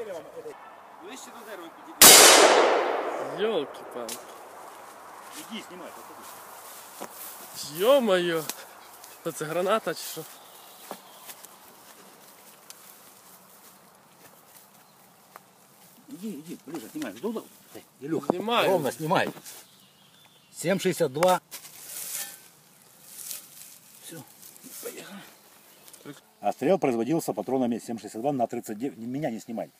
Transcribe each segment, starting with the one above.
деревом это... Ближче до дерева підійди. Йолки-палки. Иди, снимай. подходи. Йо-моє. Що це граната чи що? Иди, иди, ближе, снимай. Дуда. Эй, Илюха, Знімаю. ровно снимай. 7,62. Все, поехали. Отстрел производился патронами 7,62 на 39. не- Меня не снимай.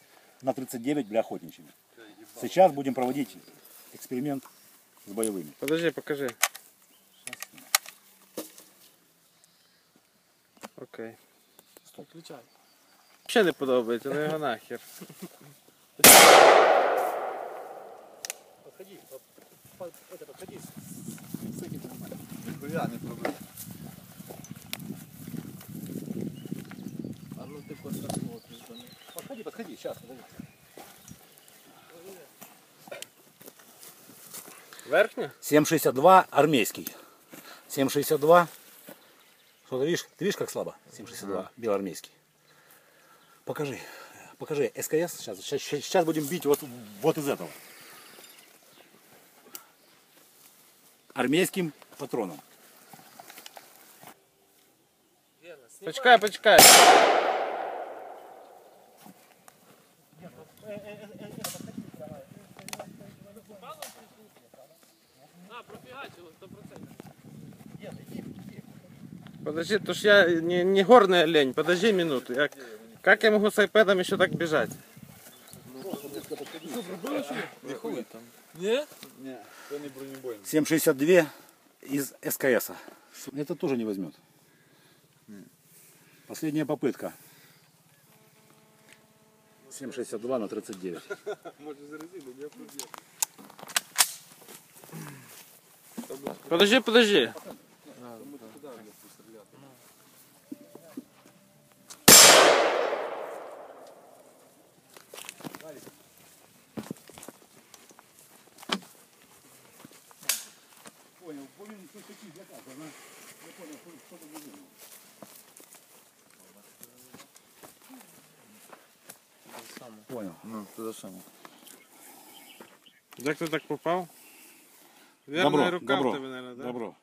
На 39 для охотничьими. Сейчас будем проводить эксперимент с боевыми. Подожди, покажи. Окей. Стоп. Включай. Ще не подобається, ну його нахер. Подходи, это, подходи. Ніхуя не проблема. А ну ти посмотриш. Подходи, сейчас, подожди. Верхня? 7,62 армейский. 7,62. Что ты видишь? Ты видишь, как слабо? 7,62 белоармейский. Покажи. Покажи. СКС. Сейчас, сейчас, сейчас будем бить вот, вот из этого. Армейским патроном. Почекай, почекай. Подожди, то ж я не, не горный олень, подожди минуту. Я, как я могу с айпэдом еще так бежать? Ніхуя там. Не? Ні, це не бронебойно. 7,62 из СКС. Это тоже не возьмет. Последняя попытка. 7,62 на 39. Може заразили, я проб'ю. Подожди, подожди. Понял, понял, что такие заказы, она... Я понял, что что-то не видно. Понял. Ну, туди саме. Як ти так попав? Вірна Добро, рука добро, в тебе, наверное, да? Добро.